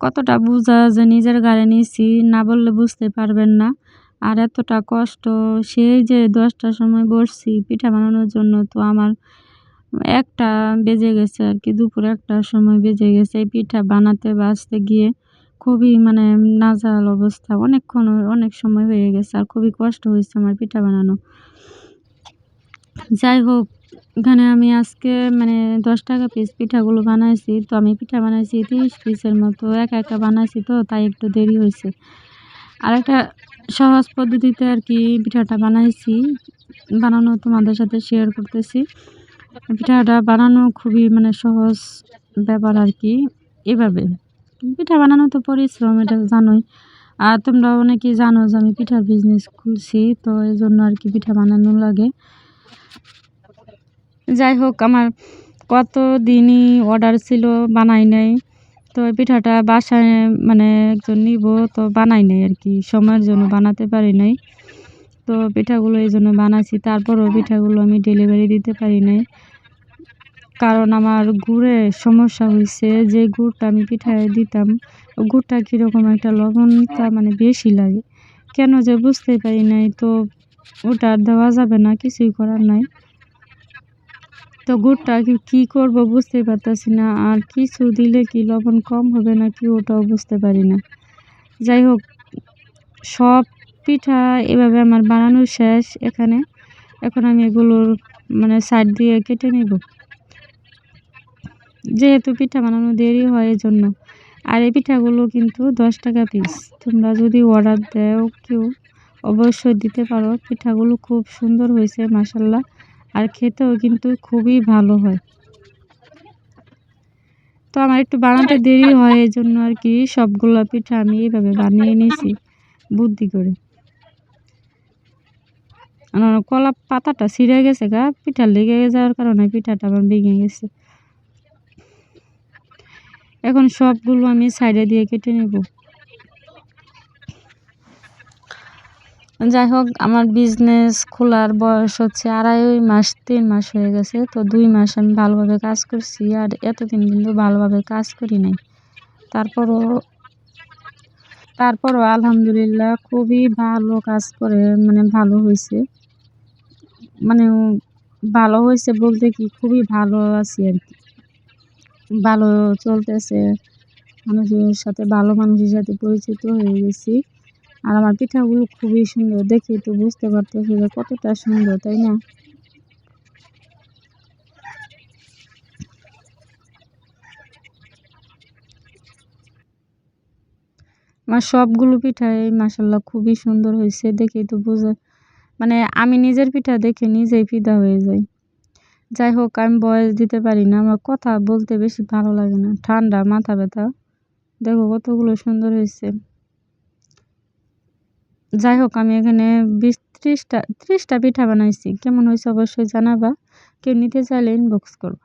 কতটা বোঝা যে নিজের গাড়ি নিয়েছি না বললে বুঝতে পারবেন না। আর এতটা কষ্ট, সেই যে দশটার সময় বসছি পিঠা বানানোর জন্য তো আমার একটা বেজে গেছে আর কি, দুপুর একটার সময় বেজে গেছে। এই পিঠা বানাতে বাঁচতে গিয়ে খুবই মানে নাজাল অবস্থা। অনেকক্ষণ, অনেক সময় হয়ে গেছে আর খুবই কষ্ট হয়েছে আমার পিঠা বানানো। যাই হোক এখানে আমি আজকে মানে দশ টাকা পিস পিঠাগুলো বানাইছি। তো আমি পিঠা বানাইছি তিরিশ পিসের মতো। একা একা বানাইছি তো, তাই একটু দেরি হয়েছে আর একটা সহজ পদ্ধতিতে আর কি পিঠাটা বানাইছি। বানানো তোমাদের সাথে শেয়ার করতেছি। পিঠাটা বানানো খুবই মানে সহজ ব্যাপার আর কি। এভাবে। পিঠা বানানো তো পরিশ্রম, এটা জানোই। আর তোমরা অনেকেই জানো যে আমি পিঠার বিজনেস খুলছি, তো এই জন্য আর কি পিঠা বানানো লাগে। যাই হোক, আমার কত দিনই অর্ডার ছিল বানাই নাই। তো পিঠাটা বাসায় মানে একজন নিব, তো বানাই নাই আর কি, সময়ের জন্য বানাতে পারি নাই। তো পিঠাগুলো এই জন্য বানাইছি, তারপরও পিঠাগুলো আমি ডেলিভারি দিতে পারি নাই। কারণ আমার গুড়ে সমস্যা হয়েছে যে গুড়টা আমি পিঠায় দিতাম গুড়টা কীরকম একটা লবণটা মানে বেশি লাগে। কেন যে বুঝতে পারি নাই, তো ওটা দেওয়া যাবে না, কিছুই করার নাই। তো গুড়টা কি করব বুঝতে পারতেছি না। আর কিছু দিলে কি লবণ কম হবে না কি ওটাও বুঝতে পারি না। যাই হোক, সব পিঠা এভাবে আমার বানানো শেষ এখানে। এখন আমি এগুলোর মানে সাইড দিয়ে কেটে নেব। যেহেতু পিঠা বানানো দেরি হয় জন্য আর এই পিঠাগুলো কিন্তু দশ টাকা পিস তোমরা যদি অর্ডার দেও কেউ, অবশ্যই দিতে পারো। পিঠাগুলো খুব সুন্দর হয়েছে মাসাল্লাহ আর খেতেও কিন্তু খুবই ভালো হয়। তো আমার একটু বানাতে দেরি হয় এই জন্য আর কি সবগুলো পিঠা আমি এইভাবে বানিয়ে নিয়েছি, বুদ্ধি করে। কলা পাতাটা ছিঁড়ে গেছে গা, পিঠা লেগে যাওয়ার কারণে পিঠাটা আমার ভেঙে গেছে। এখন সবগুলো আমি সাইডে দিয়ে কেটে নেব। যাই হোক, আমার বিজনেস খোলার বয়স হচ্ছে আড়াই মাস, তিন মাস হয়ে গেছে। তো দুই মাস আমি ভালোভাবে কাজ করছি আর এতদিন কিন্তু ভালোভাবে কাজ করি নাই। তারপরও তারপরও আলহামদুলিল্লাহ খুবই ভালো কাজ করে মানে ভালো হয়েছে। মানে ভালো হয়েছে বলতে কি, খুবই ভালো আছি আর কি। ভালো চলতেছে, মানুষের সাথে, ভালো মানুষের সাথে পরিচিত হয়ে গেছি। আর আমার পিঠাগুলো খুবই সুন্দর, দেখে তো বুঝতে পারতেছি যে কতটা সুন্দর, তাই না? আমার সবগুলো পিঠাই মাসাল্লাহ খুবই সুন্দর হয়েছে দেখেই তো বোঝা মানে আমি নিজের পিঠা দেখে নিজেই ফিদা হয়ে যাই। যাই হোক, আমি বয়স দিতে পারি না, আমার কথা বলতে বেশি ভালো লাগে না, ঠান্ডা, মাথা ব্যথা, দেখো কতগুলো সুন্দর হয়েছে। যাই হোক আমি এখানে বিশ, ত্রিশটা ত্রিশটা পিঠা বানাইছি। কেমন হয়েছে অবশ্যই জানাবা। কেউ নিতে চাইলে ইনবক্স করব।